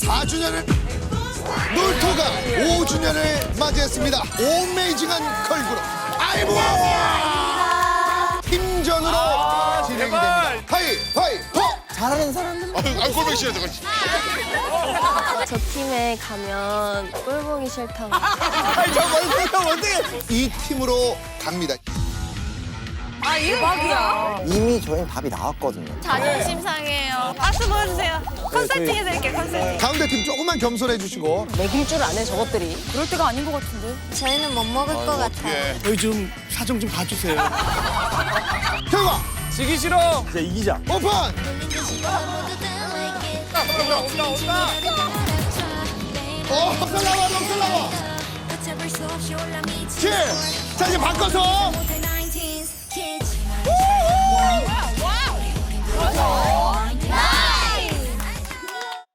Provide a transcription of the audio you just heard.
4주년을 놀토가 5주년을 맞이했습니다. 오메이징한 걸그룹 알부아 팀전으로 진행이 됩니다. 하이파이포! 잘하는 사람들. 아, 꼴보기 싫어, 저거. 저 팀에 가면 꼴 보기 싫다고. 아니 저 멀리가 어떻게? 이 팀으로 갑니다. 아 대박이야. 이미 저희는 답이 나왔거든요. 자존심 상해요. 박수 보여주세요. 컨설팅 해드릴게요 컨설팅. 가운데 팀 조금만 겸손해 주시고 먹일 줄 아네 저것들이. 그럴 때가 아닌 것 같은데. 저희는 못 먹을 것 같아요. 저희 좀 사정 좀 봐주세요. 결과 지기 싫어. 이제 이기자. 오픈! 어, 넉살 나와, 넉살 나와! 칠! 자, 이제 바꿔서